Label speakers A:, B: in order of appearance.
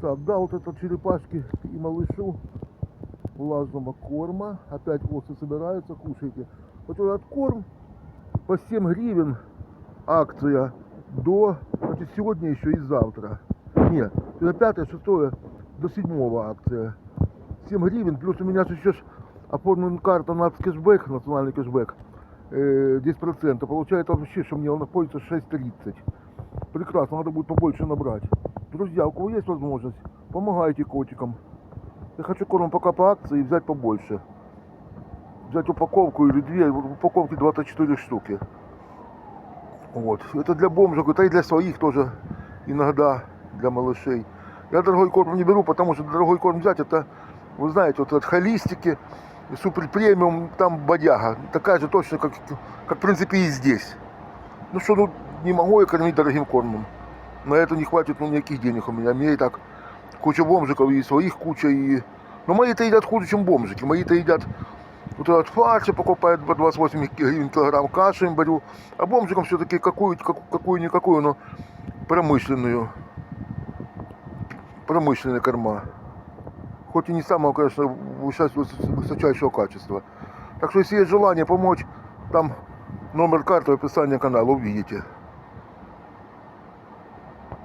A: Так, да, вот это черепашки и малышу влажного корма. Опять осы собираются, кушайте. Вот этот корм по 7 гривен акция до, значит, сегодня еще и завтра. Нет, это 5, 6, до 7 акция. 7 гривен, плюс у меня же еще ж оформлена карта на кэшбэк, национальный кэшбэк, э, 10%. Получается вообще, что мне он находится 6,30. Прекрасно, надо будет побольше набрать. Друзья, у кого есть возможность, помогайте котикам. Я хочу корм пока по акции взять побольше. Взять упаковку или две, в упаковке 24 штуки. Вот. Это для бомжек, это и для своих тоже иногда, для малышей. Я дорогой корм не беру, потому что дорогой корм взять, это, вы знаете, вот от холистики, супер премиум, там бодяга. Такая же точно, как, как в принципе и здесь. Ну что, ну не могу я кормить дорогим кормом. На это не хватит ну, никаких денег у меня. Мне и так куча бомжиков и своих куча. И... Но мои-то едят хуже, чем бомжики. Мои-то едят вот этот фарш я покупаю по 28 гривен килограмм каши им беру. А бомжикам все-таки какую, как- какую-никакую, но промышленную. Промышленные корма. Хоть и не самого, конечно, высо- высочайшего качества. Так что, если есть желание помочь, там номер карты в описании канала увидите.